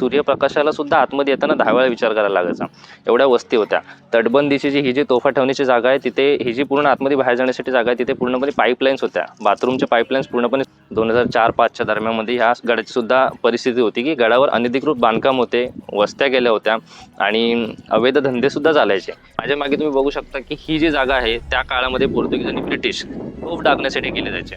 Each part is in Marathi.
सूर्यप्रकाशाला सुद्धा आतमध्ये येताना दहा वेळा विचार करायला लागायचा. एवढ्या वस्ती होत्या. तटबंदीची जी ही जी तोफा ठेवण्याची जागा आहे तिथे ही जी पूर्ण आतमध्ये बाहेर जाण्यासाठी जागा आहे तिथे पूर्णपणे पाईपलाईन्स होत्या. बाथरूमच्या पाईपलाईन्स पूर्णपणे दोन हजार चार पाचच्या दरम्यानमध्ये ह्या गडाची सुद्धा परिस्थिती होती की गडावर अनधिकृत बांधकाम होते वस्त्या गेल्या होत्या आणि अवैध धंदे सुद्धा चालायचे. माझ्या मागे तुम्ही बघू शकता की ही जी जागा आहे त्या काळामध्ये पोर्तुगीज आणि ब्रिटिश तोफ डागण्यासाठी केली जायचे.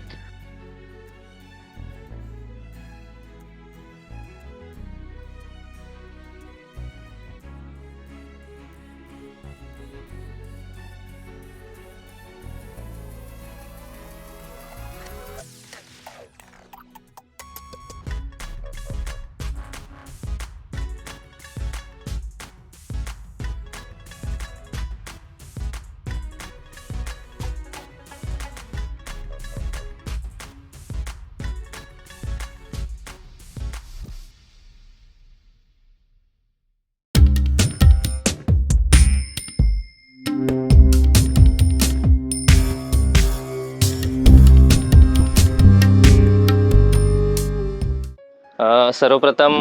सर्वप्रथम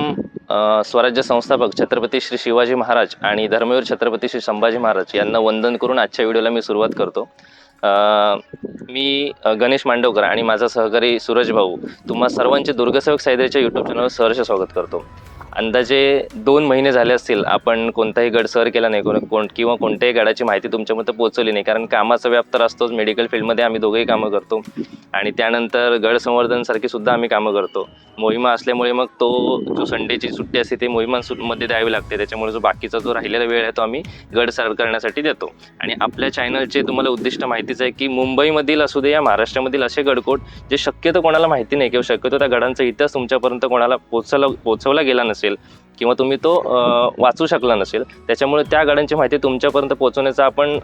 स्वराज्य संस्थापक छत्रपती श्री शिवाजी महाराज आणि धर्मवीर छत्रपती श्री संभाजी महाराज यांना वंदन करून आजच्या व्हिडिओला मी सुरुवात करतो. मी गणेश मांडवकर आणि माझा सहकारी सूरज भाऊ तुम्हा सर्वांचे दुर्गसेवक सायद्रीच्या यूट्यूब चॅनलवर सहर्ष स्वागत करतो. अंदाजे दोन महिने झाले असतील आपण कोणताही गड सर केला नाही कोण कोण किंवा कोणत्याही गडाची माहिती तुमच्यापर्यंत पोहोचवली नाही. कारण कामाचा व्याप तर असतोच मेडिकल फील्डमध्ये आम्ही दोघेही कामं करतो. आणि त्यानंतर गड संवर्धनसारखी सुद्धा आम्ही कामं करतो. मोहिमा असल्यामुळे मग तो जो संडेची सुट्टी असते ते मोहिमांमध्ये द्यावी लागते. त्याच्यामुळे जो बाकीचा जो राहिलेला वेळ आहे तो आम्ही गड सर करण्यासाठी देतो. आणि आपल्या चॅनलचे तुम्हाला उद्दिष्ट माहितीच आहे की मुंबईमधील असू दे या महाराष्ट्रामधील असे गडकोट जे शक्यतो कोणाला माहिती नाही किंवा शक्यतो त्या गडांचा इतिहास तुमच्यापर्यंत कोणाला पोचवला पोचवला गेला नसेल किंवा तुम्ही तो वाचू शकला नसेल त्याच्यामुळे त्या गाड्यांची माहिती तुमच्यापर्यंत पोहोचवण्याचा आपण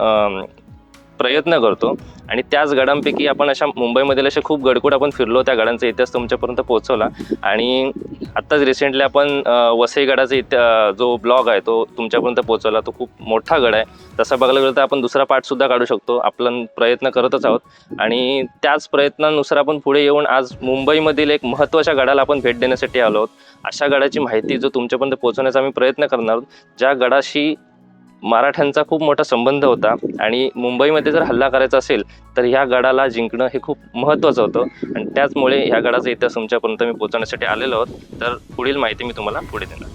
प्रयत्न करतो. आणि त्याच गडांपैकी आपण अशा मुंबईमधील असे खूप गडकूट आपण फिरलो त्या गडांचा इतिहास तुमच्यापर्यंत पोहोचवला. आणि आत्ताच रिसेंटली आपण वसई गडाचा इति जो ब्लॉग आहे तो तुमच्यापर्यंत पोहोचवला. तो खूप मोठा गड आहे. तसा बघायला गेलं तर आपण दुसरा पार्टसुद्धा काढू शकतो. आपण प्रयत्न करतच आहोत. आणि त्याच प्रयत्नानुसार आपण पुढे येऊन आज मुंबईमधील एक महत्त्वाच्या गडाला आपण भेट देण्यासाठी आलो आहोत. अशा गडाची माहिती जो तुमच्यापर्यंत पोहोचवण्याचा आम्ही प्रयत्न करणार आहोत. ज्या गडाशी मराठ्यांचा खूप मोठा संबंध होता. आणि मुंबईमध्ये जर हल्ला करायचा असेल तर ह्या गडाला जिंकणं हे खूप महत्त्वाचं होतं. आणि त्याचमुळे ह्या गडाचा इतिहास तुमच्यापर्यंत मी पोहोचवण्यासाठी आलेलो आहोत. तर पुढील माहिती मी तुम्हाला पुढे देणार.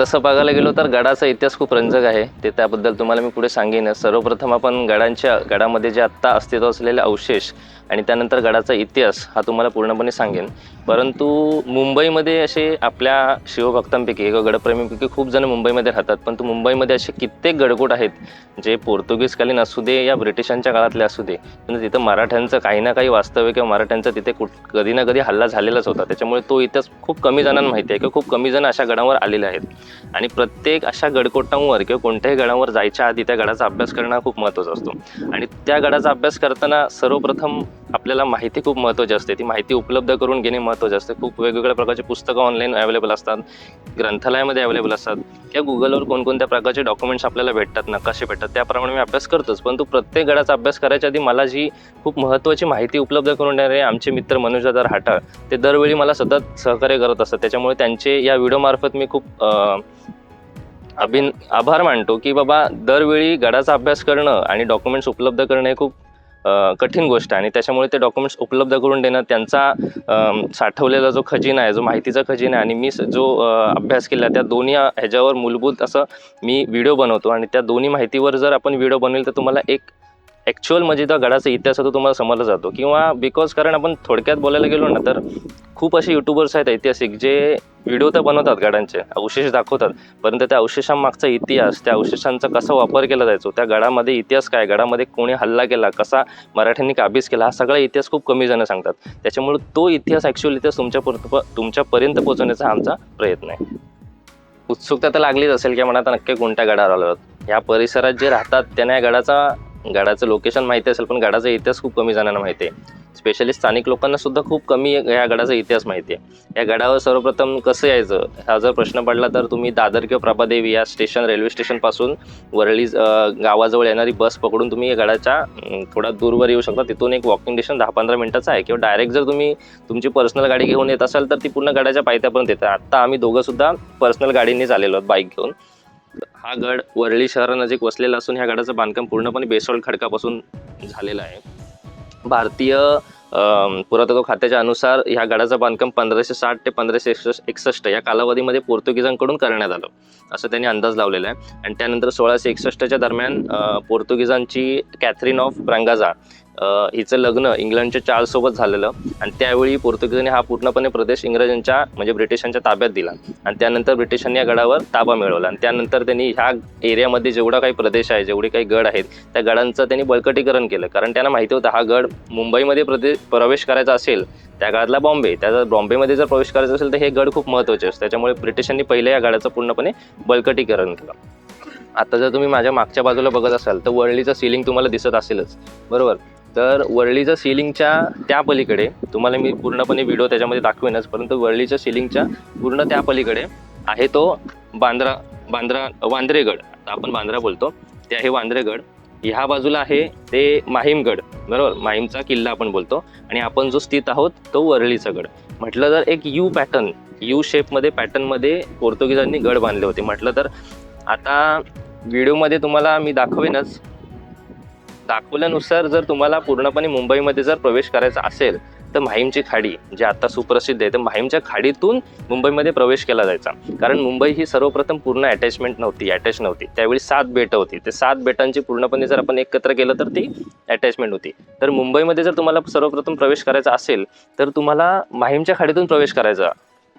तसं बघायला गेलो तर गडाचा इतिहास खूप रंजक आहे. ते त्याबद्दल तुम्हाला मी पुढे सांगेन सर्वप्रथम आपण गडांच्या गडामध्ये जे आत्ता अस्तित्व असलेले अवशेष आणि त्यानंतर गडाचा इतिहास हा तुम्हाला पूर्णपणे सांगेन. परंतु मुंबईमध्ये असे आपल्या शिवभक्तांपैकी किंवा गडप्रेमींपैकी खूप जण मुंबईमध्ये राहतात. परंतु मुंबईमध्ये असे कित्येक गडकोट आहेत जे पोर्तुगीजकालीन असू दे या ब्रिटिशांच्या काळातले असू दे पण तिथं मराठ्यांचं काही ना काही वास्तव्य किंवा मराठ्यांचा तिथे कुठ कधी ना कधी हल्ला झालेलाच होता. त्याच्यामुळे तो इतिहास खूप कमी जणांना माहिती आहे किंवा खूप कमी जण अशा गडावर आलेले आहेत. आणि प्रत्येक अशा गडकोटांवर किंवा कोणत्याही गडावर जायच्या आधी त्या गडाचा अभ्यास करणं खूप महत्त्वाचा असतो. आणि त्या गडाचा अभ्यास करताना सर्वप्रथम आपल्याला माहिती खूप महत्त्वाची असते. ती माहिती उपलब्ध करून घेणे महत्त्वाचे असते. खूप वेगवेगळ्या प्रकारचे पुस्तकं ऑनलाईन अवेलेबल असतात. ग्रंथालयामध्ये अवेलेबल असतात. किंवा गुगलवर कोणकोणत्या प्रकारचे डॉक्युमेंट्स आपल्याला भेटतात नकाशे भेटतात त्याप्रमाणे मी अभ्यास करतोच. परंतु प्रत्येक गडाचा अभ्यास करायच्या आधी मला जी खूप महत्त्वाची माहिती उपलब्ध करून देणारे आमचे मित्र मनुजादा राठाळ ते दरवेळी मला सतत सहकार्य करत असतात. त्याच्यामुळे त्यांचे या व्हिडिओमार्फत मी खूप अभिन आभार मानतो की बाबा दरवेळी गडाचा अभ्यास करणं आणि डॉक्युमेंट्स उपलब्ध करणं हे खूप कठीण गोष्ट आहे. आणि त्याच्यामुळे ते डॉक्युमेंट्स उपलब्ध करून देणं त्यांचा साठवलेला जो खजिना आहे जो माहितीचा खजिना आहे आणि मी जो अभ्यास केला त्या दोन्ही ह्याच्यावर मूलभूत असं मी व्हिडिओ बनवतो. आणि त्या दोन्ही माहितीवर जर आपण व्हिडिओ बनवेल तर तुम्हाला एक ॲक्च्युअल म्हणजे त्या गडाचा इतिहास तो तुम्हाला समजला जातो. किंवा बिकॉज कारण आपण थोडक्यात बोलायला गेलो ना तर खूप असे युट्यूबर्स आहेत ऐतिहासिक जे व्हिडिओ तर बनवतात गडांचे अवशेष दाखवतात. परंतु त्या अवशेषांमागचा इतिहास त्या अवशेषांचा कसा वापर केला जायचो त्या गडामध्ये इतिहास काय गडामध्ये कोणी हल्ला केला कसा मराठ्यांनी काबीज केला हा सगळा इतिहास खूप कमी जण सांगतात. त्याच्यामुळे तो इतिहास ॲक्च्युअल इतिहास तुमच्या तुमच्यापर्यंत पोहोचवण्याचा आमचा प्रयत्न आहे. उत्सुकता तर लागलीच असेल की म्हणा आता नक्की कोणत्या गडावर आलो या परिसरात जे राहतात त्यांना या गडाचा गडाचं लोकेशन माहिती असेल पण गडाचा इतिहास खूप कमी जणांना माहिती आहे. स्पेशली स्थानिक लोकांना सुद्धा खूप कमी या गडाचा इतिहास माहिती आहे. या गडावर सर्वप्रथम कसं यायचं? हा जर प्रश्न पडला तर तुम्ही दादर किंवा प्रभादेवी या स्टेशन रेल्वे स्टेशनपासून वरळी गावाजवळ येणारी बस पकडून तुम्ही या गडाच्या थोडा दूरवर येऊ शकता. तिथून एक वॉकिंग डिस्टन्स दहा पंधरा मिनिटाचं आहे किंवा डायरेक्ट जर तुम्ही तुमची पर्सनल गाडी घेऊन येत असाल तर ती पूर्ण गडाच्या पायथ्यापर्यंत येतात आत्ता आम्ही दोघं सुद्धा पर्सनल गाडीनेच आलेलो आहोत बाईक घेऊन. हा गड वरळी शहरानजीक वसलेला असून ह्या गडाचं बांधकाम पूर्णपणे बेसॉल्ट खडकापासून झालेलं आहे. भारतीय पुरातत्व खात्याच्या अनुसार ह्या गडाचं बांधकाम पंधराशे साठ ते पंधराशे एकसष्ट एकसष्ट या कालावधीमध्ये पोर्तुगीजांकडून करण्यात आलं असं त्यांनी अंदाज लावलेला आहे. आणि त्यानंतर सोळाशे एकसष्टच्या दरम्यान पोर्तुगीजांची कॅथरीन ऑफ ब्रांगाझा हिचं लग्न इंग्लंडच्या चार्ल्स सोबत झालेलं. आणि त्यावेळी पोर्तुगीजांनी हा पूर्णपणे प्रदेश इंग्रजांच्या म्हणजे ब्रिटिशांच्या ताब्यात दिला. आणि त्यानंतर ब्रिटिशांनी या गडावर ताबा मिळवला. आणि त्यानंतर त्यांनी ह्या एरियामध्ये जेवढा काही प्रदेश आहे जेवढे काही गड आहेत त्या गडांचं त्यांनी बळकटीकरण केलं. कारण त्यांना माहिती होतं हा गड मुंबईमध्ये प्रदेश प्रवेश करायचा असेल त्या काळातला बॉम्बे. त्याचा बॉम्बेमध्ये जर प्रवेश करायचा असेल तर हे गड खूप महत्त्वाचे असतं. त्याच्यामुळे ब्रिटिशांनी पहिले या गडाचं पूर्णपणे बळकटीकरण केलं. आता जर तुम्ही माझ्या मागच्या बाजूला बघत असाल तर वळलीचं सिलिंग तुम्हाला दिसत असेलच. बरोबर? तर वरळीचं सिलिंगच्या त्या पलीकडे तुम्हाला मी पूर्णपणे व्हिडिओ त्याच्यामध्ये दाखवेनच परंतु वरळीच्या सिलिंगच्या पूर्ण त्या पलीकडे आहे तो बांद्रा बांद्रा वांद्रेगड. आता आपण बांद्रा बोलतो ते आहे वांद्रेगड. ह्या बाजूला आहे ते माहीमगड बरोबर? माहीमचा किल्ला आपण बोलतो. आणि आपण जो स्थित आहोत तो वरळीचा गड. म्हटलं तर एक यू पॅटर्न यू शेपमध्ये पॅटर्नमध्ये पोर्तुगीजांनी गड बांधले होते. म्हटलं तर आता व्हिडिओमध्ये तुम्हाला मी दाखवेनच दाखवल्यानुसार जर तुम्हाला पूर्णपणे मुंबईमध्ये जर प्रवेश करायचा असेल तर माहीमची खाडी जी आता सुप्रसिद्ध आहे तर माहीमच्या खाडीतून मुंबईमध्ये प्रवेश केला जायचा. कारण मुंबई ही सर्वप्रथम पूर्ण अटॅचमेंट नव्हती अटॅच नव्हती. त्यावेळी सात बेटं होती. ते सात बेटांची पूर्णपणे जर आपण एकत्र केलं तर ती अटॅचमेंट होती. तर मुंबईमध्ये जर तुम्हाला सर्वप्रथम प्रवेश करायचा असेल तर तुम्हाला माहीमच्या खाडीतून प्रवेश करायचा.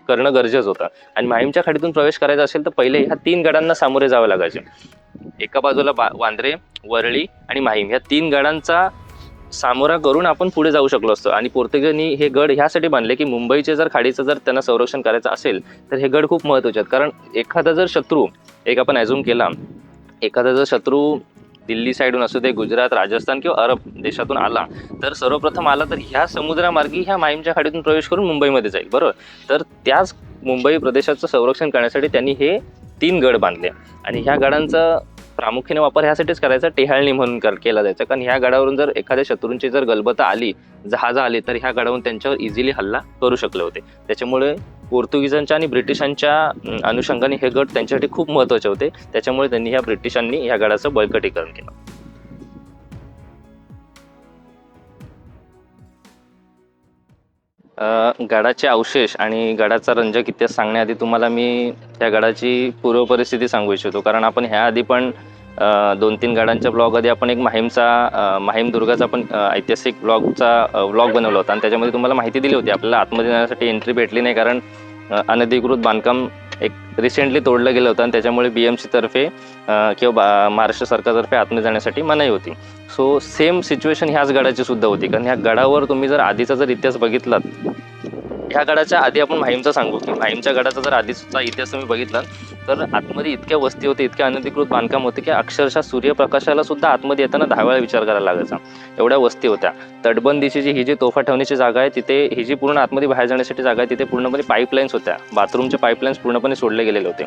करणं गरजेचं होतं. आणि माहीमच्या खाडीतून प्रवेश करायचा असेल तर पहिले ह्या तीन गडांना सामोरे जावं लागायचे. एका बाजूला बा वांद्रे वरळी आणि माहीम. ह्या तीन गडांचा सामोरा करून आपण पुढे जाऊ शकलो असतो. आणि पोर्तुगीजांनी हे गड ह्यासाठी बांधले की मुंबईचे जर खाडीचं जर त्यांना संरक्षण करायचं असेल तर हे गड खूप महत्त्वाचे आहेत. कारण एखादा जर शत्रू एक आपण ॲझ्युम केला एखादा जर शत्रू दिल्ली साईडून असू दे गुजरात राजस्थान किंवा अरब देशातून आला तर सर्वप्रथम आला तर ह्या समुद्रामार्गी ह्या माहीमच्या खाडीतून प्रवेश करून मुंबईमध्ये जाईल बरोबर? तर त्याच मुंबई प्रदेशाचं संरक्षण करण्यासाठी त्यांनी हे तीन गड बांधले. आणि ह्या गडांचं प्रामुख्याने वापर ह्यासाठीच करायचा टेहाळणी म्हणून केला जायचा. कारण ह्या गडावरून जर एखाद्या शत्रूंची जर गलबता आली जहाजा आली तर ह्या गडावरून त्यांच्यावर इझिली हल्ला करू शकले होते. त्याच्यामुळे पोर्तुगीजांच्या आणि ब्रिटिशांच्या अनुषंगाने हे गड त्यांच्यासाठी खूप महत्त्वाचे होते. त्याच्यामुळे त्यांनी ह्या ब्रिटिशांनी ह्या गडाचं बळकटीकरण केलं. गडाचे अवशेष आणि गडाचा रंजक इतिहास सांगण्याआधी तुम्हाला मी त्या गडाची पूर्व परिस्थिती सांगू इच्छितो. कारण आपण ह्या आधी पण दोन तीन गडांच्या ब्लॉगमध्ये आपण एक माहीमचा माहीम दुर्गाचा पण ऐतिहासिक ब्लॉगचा ब्लॉग बनवला होता. आणि त्याच्यामध्ये तुम्हाला माहिती दिली होती. आपल्याला आतमध्ये जाण्यासाठी एंट्री भेटली नाही कारण अनधिकृत बांधकाम एक रिसेंटली तोडलं गेलं होतं आणि त्याच्यामुळे बी एम सीतर्फे किंवा बा- महाराष्ट्र सरकारतर्फे आतमध्ये जाण्यासाठी मनाई होती. सो सेम सिच्युएशन ह्याच गडाची सुद्धा होती. कारण ह्या गडावर तुम्ही जर आधीचा जर इतिहास बघितलात ह्या गडाच्या आधी आपण माहीमचा सांगू की माहीमच्या गडाचा जर आधीचा इतिहास तुम्ही बघितला तर आतमध्ये इतक्या वस्ती होते इतक्या अनधिकृत बांधकाम होते की अक्षरशः सूर्यप्रकाशाला सुद्धा आतमध्ये येताना दहा वेळा विचार करायला लागायचा. एवढ्या वस्ती होत्या. तटबंदीची जी ही जी तोफा ठेवण्याची जागा आहे तिथे ही जी पूर्ण आतमध्ये बाहेर जाण्यासाठी जागा आहे तिथे पूर्णपणे पाईपलाईन्स होत्या. बाथरूमचे पाईपलाईन्स पूर्णपणे सोडले गेलेले होते.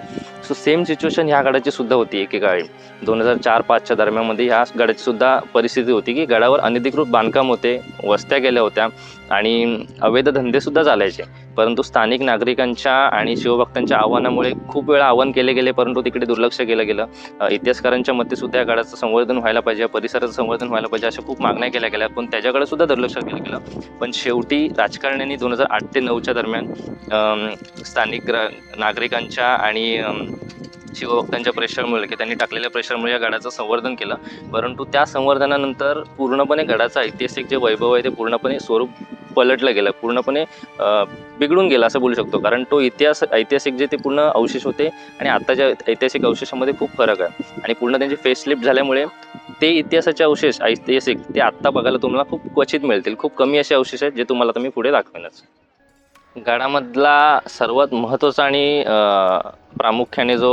सो सेम सिच्युएशन ह्या गडाची सुद्धा होती एकेकाळी. दोन हजार चार पाचच्या दरम्यानमध्ये ह्या गडाची सुद्धा परिस्थिती होती की गडावर अनधिकृत बांधकाम होते वस्त्या गेल्या होत्या आणि अवैध धंदेसुद्धा चालायचे. परंतु स्थानिक नागरिकांच्या आणि शिवभक्तांच्या आव्हानामुळे खूप वेळा आव्हान केले गेले परंतु तिकडे दुर्लक्ष केलं गेलं. इतिहासकारांच्या मते सुद्धा या गडाचं संवर्धन व्हायला पाहिजे परिसराचं संवर्धन व्हायला पाहिजे अशा खूप मागण्या केल्या गेल्या पण त्याच्याकडे सुद्धा दुर्लक्ष केलं गेलं. पण शेवटी राजकारण्यांनी दोन हजार आठ ते नऊच्या दरम्यान स्थानिक ग्रा नागरिकांच्या आणि शिवभक्तांच्या प्रेशरमुळे की त्यांनी टाकलेल्या प्रेशरमुळे या गडाचं संवर्धन केलं. परंतु त्या संवर्धनानंतर पूर्णपणे गडाचं ऐतिहासिक जे वैभव आहे ते पूर्णपणे स्वरूप पलटलं गेलं पूर्णपणे बिघडून गेला असं बोलू शकतो. कारण तो इतिहास ऐतिहासिक जे ते पूर्ण अवशेष होते आणि आत्ताच्या ऐतिहासिक अवशेषामध्ये खूप फरक आहे. आणि पूर्ण त्यांचे फेसलिफ्ट झाल्यामुळे ते इतिहासाचे अवशेष ऐतिहासिक ते आत्ता बघायला तुम्हाला खूप क्वचित मिळतील. खूप कमी असे अवशेष आहेत जे तुम्हाला तुम्ही पुढे दाखवेनच. गडामधला सर्वात महत्त्वाचा आणि प्रामुख्याने जो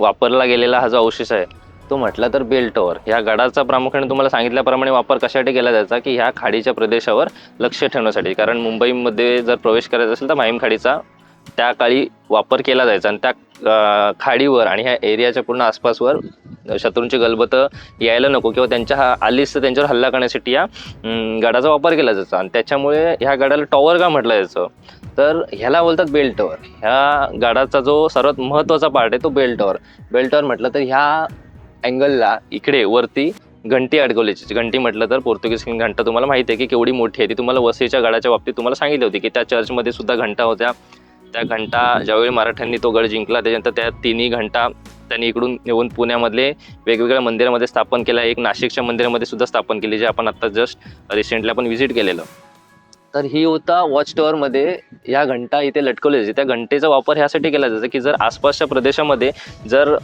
वापरला गेलेला हा जो अवशेष आहे तो म्हटला तर बेल टॉवर ह्या गडाचा प्रामुख्याने तुम्हाला सांगितल्याप्रमाणे वापर कशासाठी केला जायचा की ह्या खाडीच्या प्रदेशावर लक्ष ठेवण्यासाठी. कारण मुंबईमध्ये जर प्रवेश करायचा असेल तर माहीम खाडीचा त्या काळी वापर केला जायचा आणि त्या खाडीवर आणि ह्या एरियाच्या पूर्ण आसपासवर शत्रूंची गलबत यायला नको किंवा त्यांच्या हा आलीस तर त्यांच्यावर हल्ला करण्यासाठी या गडाचा वापर केला जायचा. आणि त्याच्यामुळे ह्या गडाला टॉवर का म्हटलं जायचं? तर ह्याला बोलतात बेल टॉवर ह्या गडाचा जो सर्वात महत्त्वाचा पार्ट आहे तो बेल टॉवर बेल टॉवर म्हटलं तर ह्या अँगलला इकडे वरती घंटी अडकवल्याची. घंटी म्हटलं तर पोर्तुगीज घंटा तुम्हाला माहिती आहे की केवढी मोठी आहे. ती तुम्हाला वसईच्या गडाच्या बाबतीत तुम्हाला सांगितली होती की त्या चर्चमध्ये सुद्धा घंटा होत्या. त्या घंटा ज्यावेळी मराठ्यांनी तो गड जिंकला त्याच्यानंतर त्या तिन्ही घंटा त्यांनी इकडून येऊन पुण्यामधले वेगवेगळ्या मंदिरामध्ये स्थापन केला. एक नाशिकच्या मंदिरामध्ये सुद्धा स्थापन केली जे आपण आता जस्ट रिसेंटली आपण व्हिजिट केलेलं. तर ही होता वॉच टॉवरमध्ये ह्या घंटा इथे लटकवल्या जाते त्या घंटेचा वापर ह्यासाठी केला जातो की जर आसपासच्या प्रदेशामध्ये जर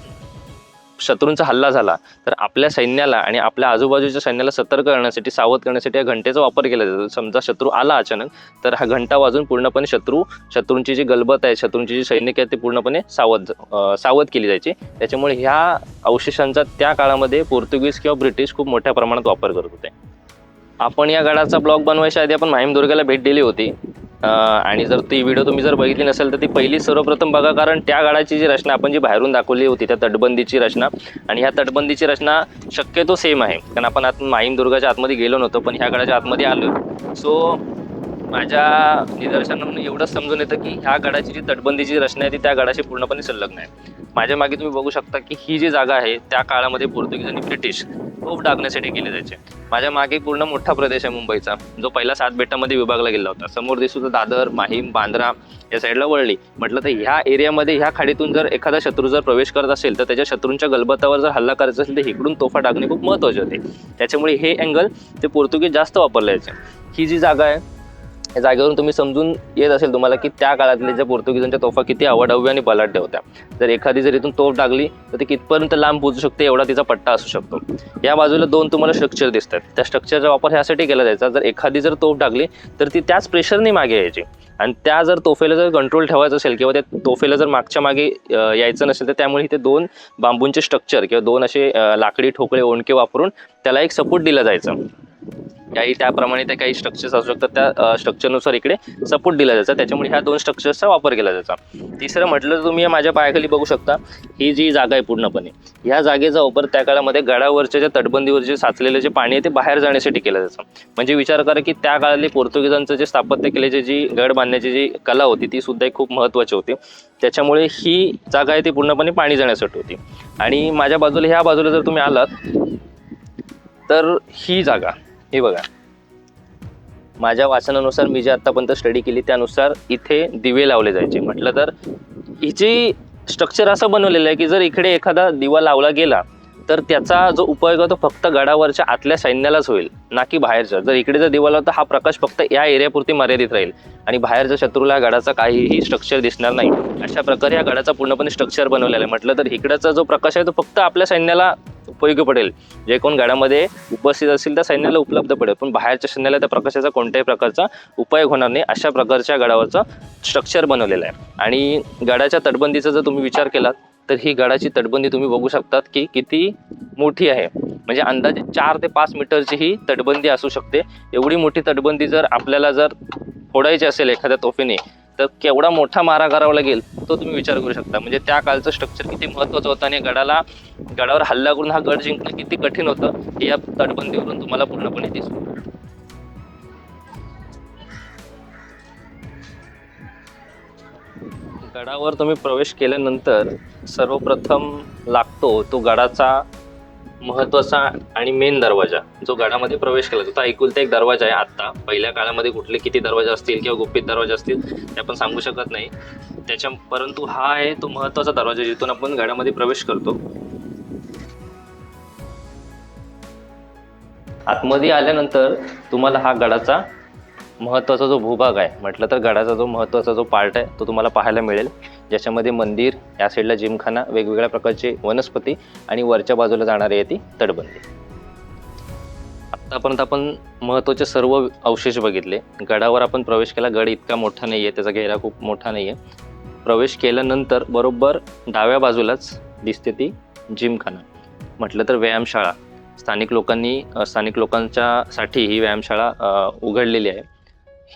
शत्रूंचा हल्ला झाला तर आपल्या सैन्याला आणि आपल्या आजूबाजूच्या सैन्याला सतर्क करण्यासाठी सावध करण्यासाठी या घंटेचा वापर केला जातो. समजा शत्रू आला अचानक तर हा घंटा वाजून पूर्णपणे शत्रू शत्रूंची जी गलबत आहे शत्रूंची जी सैनिक आहे ती पूर्णपणे सावध सावध केली जायची. त्याच्यामुळे ह्या अवशेषांचा त्या काळामध्ये पोर्तुगीज किंवा ब्रिटिश खूप मोठ्या प्रमाणात वापर करत होते. आपण या गडाचा ब्लॉग बनवायच्या आधी आपण माहीमदुर्गाला भेट दिली होती. आणि जर ती व्हिडिओ तुम्ही जर बघितली नसेल तर ती पहिली सर्वप्रथम बघा कारण त्या गाडाची जी रचना आपण जी बाहेरून दाखवली होती त्या तटबंदीची रचना. आणि ह्या तटबंदीची रचना शक्यतो सेम आहे. कारण आपण आत माहीमदुर्गाच्या आतमध्ये गेलो नव्हतो पण ह्या गाडाच्या आतमध्ये आलो सो माझ्या निदर्शनानं एवढंच समजून येतं की ह्या गडाची जी तटबंदीची रचना आहे ती त्या गडाशी पूर्णपणे संलग्न आहे. माझ्या मागे तुम्ही बघू शकता की ही जी जागा आहे त्या काळामध्ये पोर्तुगीज आणि ब्रिटिश तोफ डागण्यासाठी केली जायचे माझ्या मागे पूर्ण मोठा प्रदेश आहे मुंबईचा जो पहिला सात बेटामध्ये विभागला गेला होता. समोर दिसू तर दादर माहीम बांद्रा या साईडला वळली. म्हटलं तर ह्या एरियामध्ये ह्या खाडीतून जर एखादा शत्रू जर प्रवेश करत असेल तर त्याच्या शत्रूंच्या गलबतावर जर हल्ला करायचा असेल तर इकडून तोफा टाकणे खूप महत्त्वाचे होते. त्याच्यामुळे हे अँगल ते पोर्तुगीज जास्त वापरले जायचे. ही जी जागा आहे या जागेवरून तुम्ही समजून येत असेल तुम्हाला की त्या काळातल्या ज्या पोर्तुगीजांच्या तोफा किती अवाढव्य आणि बलाढ्य होत्या. जर एखादी जर इथून तोफ टाकली तर ती कितपर्यंत लांब पोचू शकते एवढा तिचा पट्टा असू शकतो. या बाजूला दोन तुम्हाला स्ट्रक्चर दिसतात. त्या स्ट्रक्चरचा वापर ह्यासाठी केला जायचा जर एखादी जर तोफ टाकली तर ती त्याच प्रेशरने मागे यायची. आणि त्या जर तोफेला जर कंट्रोल ठेवायचं असेल किंवा त्या तोफेला जर मागच्या मागे यायचं नसेल तर त्यामुळे इथे दोन बांबूंचे स्ट्रक्चर किंवा दोन असे लाकडी ठोकळे ओंडके वापरून त्याला एक सपोर्ट दिला जायचा. काही त्याप्रमाणे त्या काही स्ट्रक्चर्स असू शकतात. त्या स्ट्रक्चरनुसार इकडे सपोर्ट दिला जायचा. त्याच्यामुळे ह्या दोन स्ट्रक्चर्सचा वापर केला जायचा. तिसरं म्हटलं तर तुम्ही माझ्या पायाखाली बघू शकता ही जी जागा आहे पूर्णपणे ह्या जागेचा वापर त्या काळामध्ये गडावरच्या ज्या तटबंदीवर जे साचलेले जे पाणी आहे ते बाहेर जाण्यासाठी केलं जायचं. म्हणजे विचार करा की त्या काळातले पोर्तुगीजांचं जे स्थापत्य केल्याची जी गड बांधण्याची जी कला होती ती सुद्धा एक खूप महत्त्वाची होती. त्याच्यामुळे ही जागा आहे ती पूर्णपणे पाणी जाण्यासाठी होती. आणि माझ्या बाजूला ह्या बाजूला जर तुम्ही आलात तर ही जागा हे बघा. माझ्या वाचनानुसार मी जे आतापर्यंत स्टडी केली त्यानुसार इथे दिवे लावले जायचे. म्हटलं तर हिची स्ट्रक्चर असं बनवलेलं आहे की जर इकडे एखादा दिवा लावला गेला तर त्याचा जो उपयोग आहे तो फक्त गडावरच्या आतल्या सैन्यालाच होईल ना की बाहेरच्या. जर इकडे जर दिवा तर हा प्रकाश फक्त या एरियापुरती मर्यादित राहील. आणि बाहेरच्या शत्रूला या गडाचा काहीही स्ट्रक्चर दिसणार नाही. अशा प्रकारे या गडाचा पूर्णपणे स्ट्रक्चर बनवलेला आहे. म्हटलं तर इकडचा जो प्रकाश आहे तो फक्त आपल्या सैन्याला उपयोगी पडेल. जे कोण गडामध्ये उपस्थित असेल त्या सैन्याला उपलब्ध पडेल. पण बाहेरच्या सैन्याला त्या प्रकाशाचा कोणत्याही प्रकारचा उपयोग होणार नाही. अशा प्रकारच्या गडावरचं स्ट्रक्चर बनवलेलं आहे. आणि गडाच्या तटबंदीचा जर तुम्ही विचार केलात तर ही गडाची तटबंदी तुम्ही बघू शकतात की किती मोठी आहे. म्हणजे अंदाजे चार ते पाच मीटरची ही तटबंदी असू शकते. एवढी मोठी तटबंदी जर आपल्याला जर फोडायची असेल एखाद्या तोफेने तर केवढा मोठा मारा करावा लागेल तो तुम्ही विचार करू शकता. म्हणजे त्या काळचं स्ट्रक्चर किती महत्त्वाचं होतं आणि गडाला गडावर हल्ला करून हा गड जिंकणं किती कठीण होतं हे या तटबंदीवरून तुम्हाला पूर्णपणे दिसून गडावर तुम्ही प्रवेश केल्यानंतर सर्वप्रथम लागतो तो गडाचा महत्त्वाचा आणि मेन दरवाजा जो गडामध्ये प्रवेश केला जातो. तो एकुलता एक दरवाजा आहे आत्ता. पहिल्या काळामध्ये कुठले किती दरवाजे असतील किंवा गुप्पित दरवाजे असतील ते आपण सांगू शकत नाही. त्याच्या परंतु हा आहे तो महत्त्वाचा दरवाजा जिथून आपण गडामध्ये प्रवेश करतो. आतमध्ये आल्यानंतर तुम्हाला हा गडाचा महत्त्वाचा जो भूभाग आहे म्हटलं तर गडाचा जो महत्त्वाचा जो पार्ट आहे तो तुम्हाला पाहायला मिळेल. ज्याच्यामध्ये मंदिर या साईडला जिमखाना वेगवेगळ्या प्रकारचे वनस्पती आणि वरच्या बाजूला जाणारी आहे ती तटबंदी. आत्तापर्यंत आपण महत्त्वाचे सर्व अवशेष बघितले. गडावर आपण प्रवेश केला गड इतका मोठा नाही आहे त्याचा घेरा खूप मोठा नाही आहे प्रवेश केल्यानंतर बरोबर डाव्या बाजूलाच दिसते ती जिमखाना. म्हटलं तर व्यायामशाळा. स्थानिक लोकांनी स्थानिक स्थानिक लोकांच्यासाठी ही व्यायामशाळा उघडलेली आहे.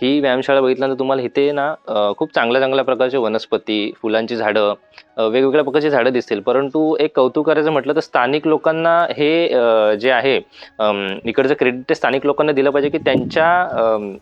ही व्यायामशाळा बघितल्यानंतर तुम्हाला इथे ना खूप चांगल्या चांगल्या प्रकारचे वनस्पती फुलांची झाडं वेगवेगळ्या प्रकारची झाडं दिसतील. परंतु एक कौतुक करायचं म्हटलं तर स्थानिक लोकांना हे जे आहे इकडचं क्रेडिट ते स्थानिक लोकांना दिलं पाहिजे की त्यांच्या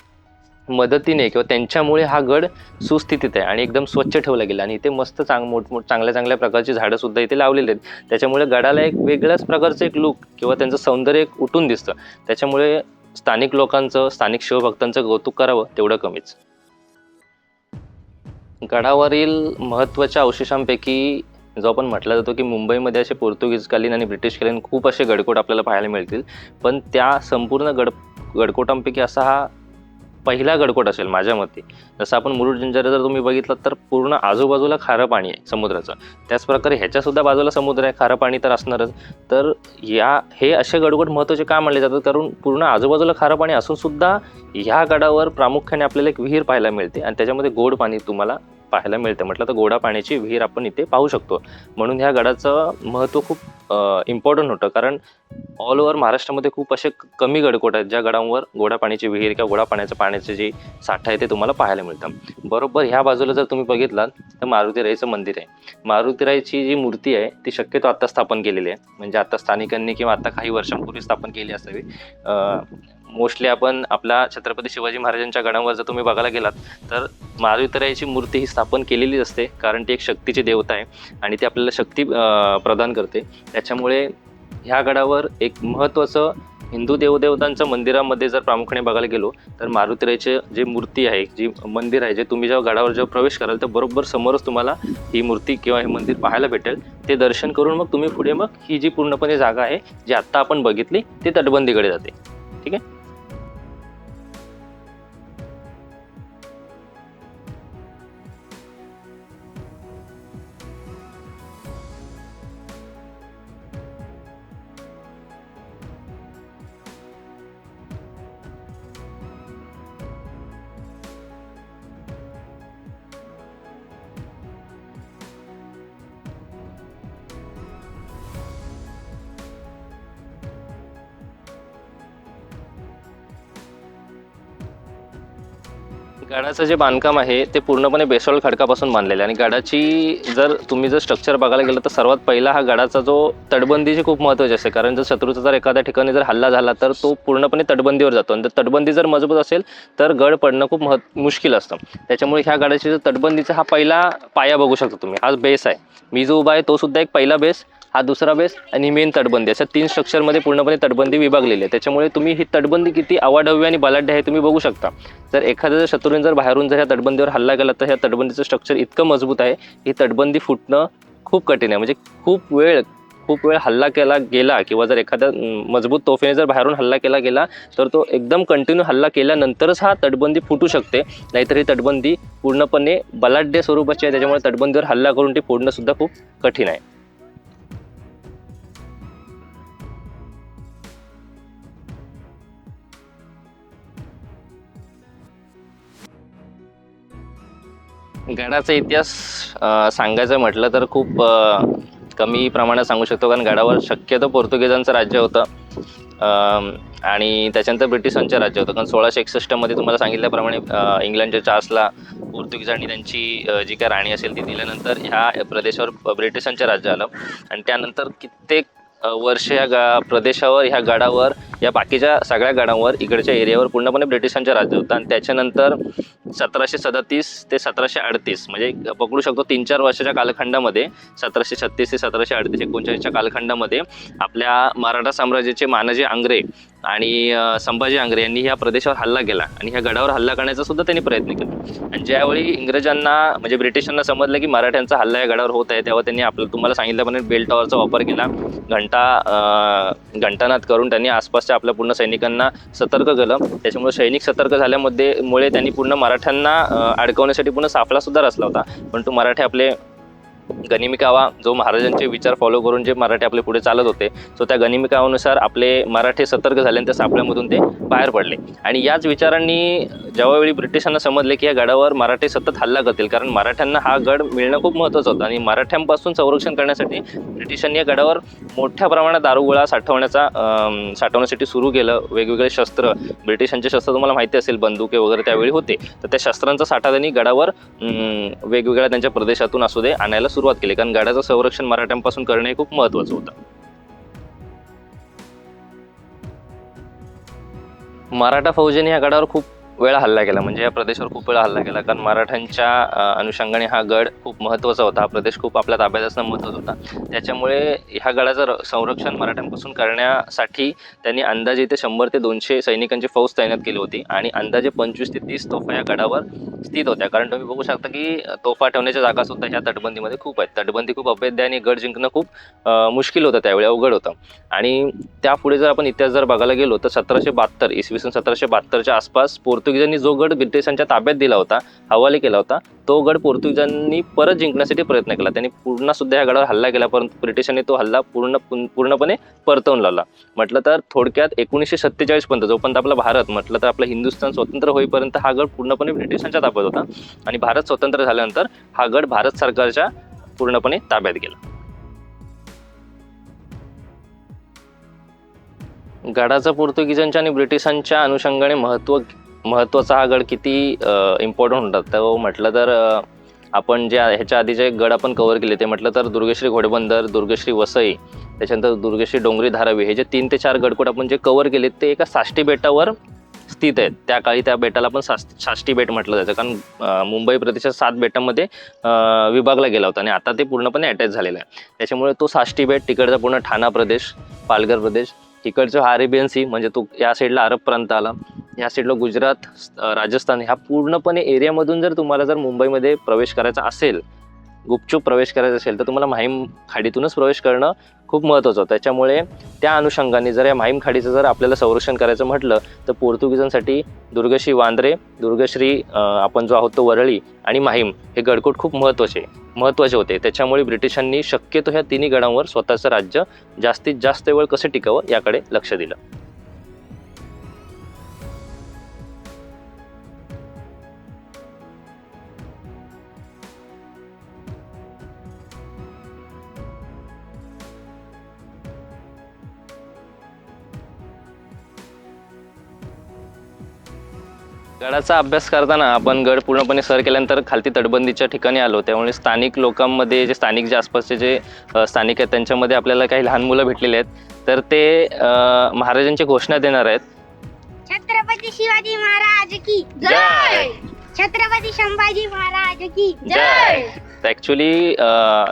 मदतीने किंवा त्यांच्यामुळे हा गड सुस्थितीत आहे आणि एकदम स्वच्छ ठेवला गेला. आणि इथे मस्त चांग मोठमोठ चांगल्या चांगल्या प्रकारची झाडं सुद्धा इथे लावलेली आहेत. त्याच्यामुळे गडाला एक वेगळ्याच प्रकारचं एक लुक किंवा त्यांचं सौंदर्य एक उठून दिसतं. त्याच्यामुळे स्थानिक लोकांचं स्थानिक शिवभक्तांचं कौतुक करावं तेवढं कमीच. गडावरील महत्त्वाच्या अवशेषांपैकी जो आपण म्हटला जातो की मुंबईमध्ये असे पोर्तुगीजकालीन आणि ब्रिटिशकालीन खूप असे गडकोट आपल्याला पाहायला मिळतील. पण त्या संपूर्ण गड गडकोटांपैकी असा हा पहिला गडकोट असेल माझ्या मते. जसं आपण मुरुड जंजिरा जर तुम्ही बघितलं तर पूर्ण आजूबाजूला खारं पाणी आहे समुद्राचं. त्याचप्रकारे ह्याच्यासुद्धा बाजूला समुद्र आहे खारं पाणी तर असणारच. तर या हे असे गडकोट महत्त्वाचे का मानले जातात? कारण पूर्ण आजूबाजूला खारं पाणी असूनसुद्धा ह्या गडावर प्रामुख्याने आपल्याला एक विहीर पाहायला मिळते आणि त्याच्यामध्ये गोड पाणी तुम्हाला पाहायला मिळतं. म्हटलं तर गोडा पाण्याची विहीर आपण इथे पाहू शकतो. म्हणून ह्या गडाचं महत्त्व खूप इम्पॉर्टंट होतं. कारण ऑल ओव्हर महाराष्ट्रामध्ये खूप असे कमी गडकोट आहेत ज्या गडांवर गोडा पाण्याची विहीर किंवा गोडा पाण्याचं पाण्याचे जे साठा आहे ते तुम्हाला पाहायला मिळतं. बरोबर ह्या बाजूला जर तुम्ही बघितलात तर मारुतीराईचं मंदिर आहे. मारुतीराईची जी मूर्ती आहे ती शक्यतो आता स्थापन केलेली आहे. म्हणजे आता स्थानिकांनी किंवा आता काही वर्षांपूर्वी स्थापन केली असावी. मोस्टली आपण आपला छत्रपती शिवाजी महाराजांच्या गडांवर जर तुम्ही बघायला गेलात तर मारुतीराईची मूर्ती ही स्थापन केलेली असते कारण ती एक शक्तीची देवता आहे आणि ती आपल्याला शक्ती प्रदान करते. त्याच्यामुळे ह्या गडावर एक महत्त्वाचं हिंदू देवदेवतांच्या मंदिरामध्ये जर प्रामुख्याने बघायला गेलो तर मारुतीराईचे जे मूर्ती आहे जी मंदिर आहे जे तुम्ही जेव्हा गडावर जेव्हा प्रवेश कराल तर बरोबर समोरच तुम्हाला ही मूर्ती किंवा हे मंदिर पाहायला भेटेल. ते दर्शन करून मग तुम्ही पुढे मग ही जी पूर्णपणे जागा आहे जी आत्ता आपण बघितली ती तटबंदीकडे जाते. ठीक आहे? गडाचं जे बांधकाम आहे ते पूर्णपणे बेसॉल खडकापासून बांधलेलं आहे. आणि गडाची जर तुम्ही जर स्ट्रक्चर बघायला गेलं तर सर्वात पहिला हा गडाचा जो तटबंदीची खूप महत्त्वाची असते. कारण जर शत्रूचा जर एखाद्या ठिकाणी जर हल्ला झाला तर तो पूर्णपणे तटबंदीवर जातो. आणि जर तटबंदी जर मजबूत असेल तर गड पडणं खूप मह मुश्किल असतं. त्याच्यामुळे ह्या गडाची जो तटबंदीचा हा पहिला पाया बघू शकता तुम्ही. हा बेस आहे. मी जो उभा आहे तो सुद्धा एक पहिला बेस हा दुसरा बेस आणि मेन तटबंदी अशा तीन स्ट्रक्चरमध्ये पूर्णपणे तटबंदी विभागलेली आहे. त्याच्यामुळे तुम्ही ही तटबंदी किती अवाढव्य आणि बलाढ्य आहे तुम्ही बघू शकता. जर एखाद्या जर शत्रूने जर बाहेरून जर ह्या तटबंदीवर हल्ला केला तर ह्या तटबंदीचं स्ट्रक्चर इतकं मजबूत आहे ही तटबंदी फुटणं खूप कठीण आहे. म्हणजे खूप वेळ खूप वेळ हल्ला केला गेला किंवा जर एखाद्या मजबूत तोफेने जर बाहेरून हल्ला केला गेला तर तो एकदम कंटिन्यू हल्ला केल्यानंतरच हा तटबंदी फुटू शकते. नाहीतर ही तटबंदी पूर्णपणे बलाढ्य स्वरूपाची आहे. त्याच्यामुळे तटबंदीवर हल्ला करून ती फोडणंसुद्धा खूप कठीण आहे. गडाचा इतिहास सांगायचं म्हटलं तर खूप कमी प्रमाणात सांगू शकतो कारण गडावर शक्यतो पोर्तुगीजांचं राज्य होतं. आणि त्याच्यानंतर ब्रिटिशांचं राज्य होतं. कारण सोळाशे एकसष्टमध्ये तुम्हाला सांगितल्याप्रमाणे इंग्लंडच्या चार्सला पोर्तुगीजांनी त्यांची जी काय राणी असेल ती दिल्यानंतर ह्या प्रदेशावर ब्रिटिशांचं राज्य आलं. आणि त्यानंतर कित्येक वर्ष ह्या गा प्रदेशावर ह्या गडावर या बाकीच्या सगळ्या गडांवर इकडच्या एरियावर पूर्णपणे ब्रिटिशांचं राज्य होतं आणि त्याच्यानंतर सतराशे सदतीस ते सतराशे अडतीस म्हणजे पकडू शकतो तीन चार वर्षाच्या कालखंडामध्ये सतराशे छत्तीस ते सतराशे अडतीस एकोणचाळीसच्या कालखंडामध्ये आपल्या मराठा साम्राज्याचे मानाजी आंग्रे आणि संभाजी आंग्रे यांनी ह्या प्रदेशावर हल्ला केला आणि ह्या गडावर हल्ला करण्याचा सुद्धा त्यांनी प्रयत्न केला. आणि ज्यावेळी इंग्रजांना म्हणजे ब्रिटिशांना समजलं की मराठ्यांचा हल्ला या गडावर होत आहे तेव्हा त्यांनी आपलं तुम्हाला सांगितल्याप्रमाणे बेल टॉवरचा वापर केला. घंटा घंटानाद करून त्यांनी आसपासच्या आपल्या पूर्ण सैनिकांना सतर्क केलं. त्याच्यामुळे सैनिक सतर्क झाल्यामध्ये मुळे त्यांनी पूर्ण मराठ्यांना अडकवण्यासाठी पूर्ण सापळा सुद्धा रचला होता. पण तो मराठे आपले गनिमिकावा जो महाराजांचे विचार फॉलो करून जे मराठे आपले पुढे चालत होते सो त्या गनिमिकावानुसार आपले मराठे सतर्क झाले आणि त्या सापळ्यामधून ते बाहेर पडले. आणि याच विचारांनी ज्यावेळी ब्रिटिशांना समजले की या गडावर मराठी सतत हल्ला करतील कारण मराठ्यांना हा गड मिळणं खूप महत्त्वाचं होतं. आणि मराठ्यांपासून संरक्षण करण्यासाठी ब्रिटिशांनी या गडावर मोठ्या प्रमाणात दारुगोळा साठवण्याचा साठवण्यासाठी सुरू केलं. वेगवेगळे शस्त्र ब्रिटिशांचे शस्त्र तुम्हाला माहिती असेल बंदुके वगैरे त्यावेळी होते. तर त्या शस्त्रांचा साठा त्यांनी गडावर वेगवेगळ्या त्यांच्या प्रदेशातून असू दे आणायला सुरुवात केली. कारण गडाचं संरक्षण मराठ्यांपासून करणे हे खूप महत्त्वाचं होतं. मराठा फौजेने या गडावर खूप वेळा हल्ला केला. म्हणजे या प्रदेशावर खूप वेळा हल्ला केला. कारण मराठ्यांच्या अनुषंगाने हा गड खूप महत्त्वाचा होता. हा प्रदेश खूप आपल्या ताब्यात असणं महत्त्वाचा होता. त्याच्यामुळे ह्या गडाचं र- संरक्षण मराठ्यांपासून करण्यासाठी त्यांनी अंदाजे इथे शंभर ते दोनशे सैनिकांची फौज तैनात केली होती. आणि अंदाजे पंचवीस ते तीस तोफा या गडावर स्थित होत्या. कारण तुम्ही बघू शकता की तोफा ठेवण्याच्या जागा सुद्धा ह्या तटबंदीमध्ये खूप आहेत. तटबंदी खूप अभेद्य आहे आणि गड जिंकणं खूप मुश्किल होतं त्यावेळी अवघड होतं. आणि त्यापुढे जर आपण इतिहास जर बघायला गेलो तर सतराशे बहात्तर इसवी सन सतराशे बहात्तरच्या आसपास पोर्तुगीजांनी जो गड ब्रिटिशांच्या ताब्यात दिला होता हवाले केला होता तो गड पोर्तुगीजांनी परत जिंकण्यासाठी प्रयत्न केला. त्यांनी पूर्ण सुद्धा ह्या गडावर हल्ला केला परंतु ब्रिटिशांनी तो हल्ला पूर्ण पूर्णपणे परतवून लावला. म्हटलं तर थोडक्यात एकोणीसशे सत्तेचाळीस पर्यंत जोपर्यंत आपला भारत म्हटलं तर आपलं हिंदुस्थान स्वतंत्र होईपर्यंत हा गड पूर्णपणे ब्रिटिशांच्या ताब्यात होता आणि भारत स्वतंत्र झाल्यानंतर हा गड भारत सरकारच्या पूर्णपणे ताब्यात गेला. गडाचा पोर्तुगीजांच्या आणि ब्रिटिशांच्या अनुषंगाने महत्त्व महत्त्वाचा हा गड किती इम्पॉर्टंट होता. तो म्हटलं तर आपण जे ह्याच्या आधी जे गड आपण कव्हर केले ते म्हटलं तर दुर्गश्री घोडेबंदर दुर्गश्री वसई त्याच्यानंतर दुर्गश्री डोंगरी धारावी हे जे तीन ते चार गडकोट आपण जे कव्हर केले ते एका साष्टी बेटावर स्थित आहेत. त्या काळी त्या बेटाला पण सास साष्टी बेट म्हटलं जायचं. कारण मुंबई प्रदेशात सात बेटांमध्ये विभागला गेला होता. आणि आता ते पूर्णपणे अटॅच झालेलं आहे. त्याच्यामुळे तो साष्टी बेट तिकडचा पूर्ण ठाणा प्रदेश पालघर प्रदेश तिकडचं अरेबियन सी म्हणजे तो या साईडला अरब प्रांत आला. या साईडला गुजरात राजस्थान ह्या पूर्णपणे एरियामधून जर तुम्हाला जर मुंबईमध्ये प्रवेश करायचा असेल गुपचूप प्रवेश करायचा असेल तर तुम्हाला माहीम खाडीतूनच प्रवेश करणं खूप महत्त्वाचं होतं. त्याच्यामुळे त्या अनुषंगाने जर या माहीम खाडीचं जर आपल्याला संरक्षण करायचं म्हटलं तर पोर्तुगीजांसाठी दुर्गश्री वांद्रे दुर्गश्री आपण जो आहोत तो वरळी आणि माहीम हे गडकोट खूप महत्त्वाचे महत्त्वाचे होते. त्याच्यामुळे ब्रिटिशांनी शक्यतो ह्या तिन्ही गडांवर स्वतःचं राज्य जास्तीत जास्त वेळ कसं टिकावं याकडे लक्ष दिलं. गडाचा अभ्यास करताना आपण गड पूर्णपणे सर केल्यानंतर खालती तटबंदीच्या ठिकाणी आलो. त्यामुळे स्थानिक लोकांमध्ये जे स्थानिक जे आसपासचे जे स्थानिक आहेत त्यांच्यामध्ये आपल्याला काही लहान मुलं भेटलेली आहेत. तर ते महाराजांची घोषणा देणार आहेत. छत्रपती शिवाजी महाराज की जय. छत्रपती संभाजी महाराज की जय. जय! ॲक्च्युली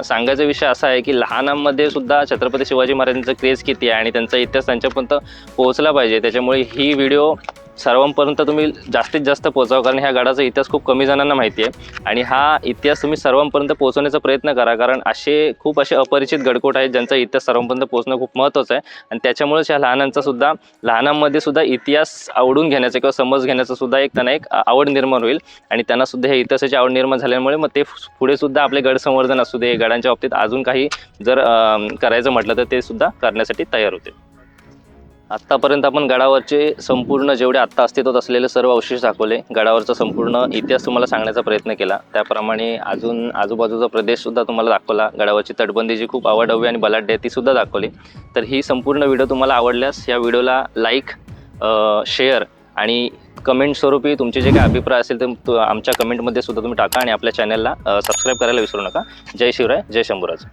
सांगायचा विषय असा आहे की लहानांमध्ये सुद्धा छत्रपती शिवाजी महाराजांचं क्रेज किती आहे आणि त्यांचा इतिहास त्यांच्यापर्यंत पोहोचला पाहिजे. त्याच्यामुळे ही व्हिडिओ सर्वांपर्यंत तुम्ही जास्तीत जास्त पोहोचावं कारण ह्या गडाचा इतिहास खूप कमी जणांना माहिती आहे. आणि हा इतिहास तुम्ही सर्वांपर्यंत पोहोचवण्याचा प्रयत्न करा कारण असे खूप असे अपरिचित गडकोट आहेत ज्यांचा इतिहास सर्वांपर्यंत पोहोचणं खूप महत्त्वाचं आहे. आणि त्याच्यामुळेच ह्या लहानांचा सुद्धा लहानांमध्ये सुद्धा इतिहास आवडून घेण्याचा किंवा समज घेण्याचा सुद्धा एक त्यांना एक आवड निर्माण होईल. आणि त्यांना सुद्धा ह्या इतिहासाची आवड निर्माण झाल्यामुळे मग ते पुढे सुद्धा आपले गड संवर्धन असू दे गडांच्या बाबतीत अजून काही जर करायचं म्हटलं तर ते सुद्धा करण्यासाठी तयार होते आत्तापर्यंत आपण गडावरचे संपूर्ण जेवढे आत्ता अस्तित्वात असलेले सर्व अवशेष दाखवले गडावरचा संपूर्ण इतिहास तुम्हाला सांगण्याचा प्रयत्न केला. त्याप्रमाणे अजून आजूबाजूचा प्रदेश सुद्धा तुम्हाला दाखवला गडावरची तटबंदी जी खूप आवडहवी आणि बलाढ्य आहे ती सुद्धा दाखवली. तर ही संपूर्ण व्हिडिओ तुम्हाला आवडल्यास या व्हिडिओला लाईक शेअर आणि कमेंट स्वरूपी तुमचे जे काही अभिप्राय असेल ते आमच्या कमेंटमध्ये सुद्धा तुम्ही टाका आणि आपल्या चॅनलला सबस्क्राईब करायला विसरू नका. जय शिवराय जय शंभूराज.